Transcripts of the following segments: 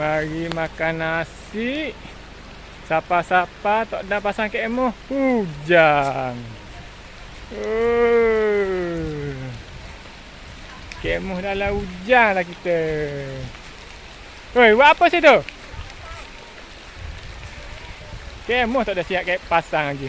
Mari-mari makan nasi. Siapa-siapa tak ada pasang kemo. Hujan. Kemuh dalam hujan lah kita. Oi, buat apa situ? Kemuh tak ada siap pasang lagi.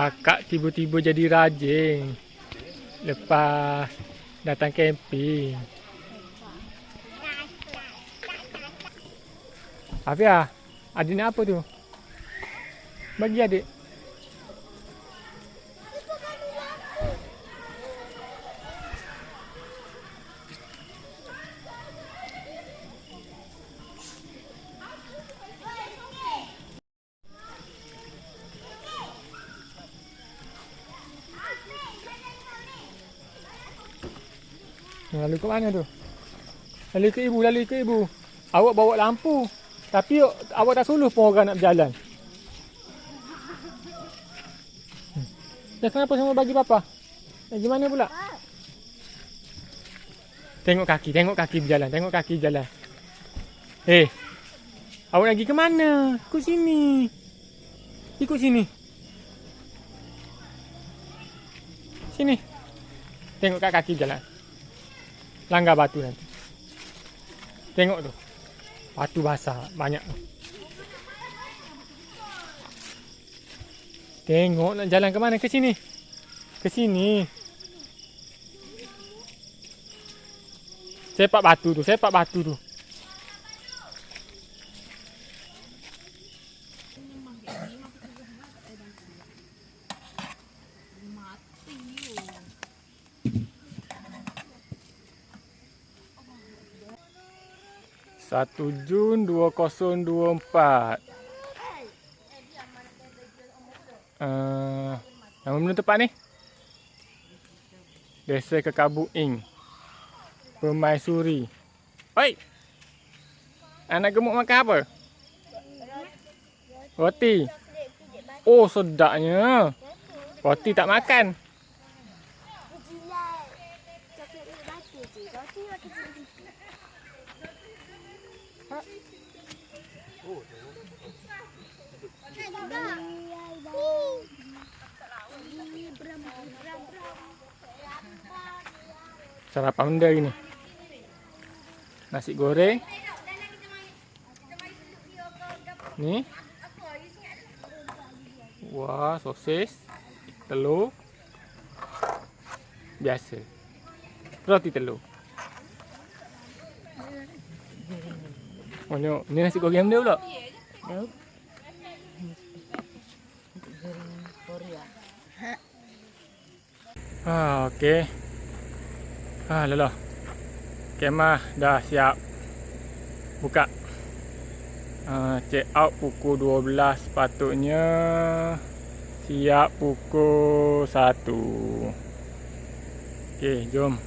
Kakak tiba-tiba jadi rajin. Lepas datang camping. Afia, adik nak apa tu? Bagi adik. Lalu ke mana tu? Lalu ke ibu, lalu ke ibu. Awak bawa lampu. Tapi awak tak suluh pun orang nak berjalan. Hmm. Ya kenapa semua bagi papa? Eh, gimana pula? Tengok kaki, tengok kaki berjalan, tengok kaki berjalan. Eh, awak lagi ke mana? Ikut sini. Ikut sini. Sini. Tengok kat kaki berjalan. Langgar batu nanti. Tengok tu. Batu basah banyak. Tengok nak jalan ke mana? Ke sini. Ke sini. Sepak batu tu, sepak batu tu. Satu Jun 2024. Uh, nama mana tempat ni? Desa Kekabu Ing. Permaisuri. Oi. Anak gemuk makan apa? Roti. Oh, sedapnya. Roti tak makan. Sarapan benda ini. Nasi goreng. Ni. Wah, sosis. Telur. Biasa. Roti telur. Oh, ni nasi goreng dia pula. Ah, okey. Ah, lelah. Kemah dah siap buka. Uh, check out pukul 12 sepatutnya siap pukul 1. Okey, jom.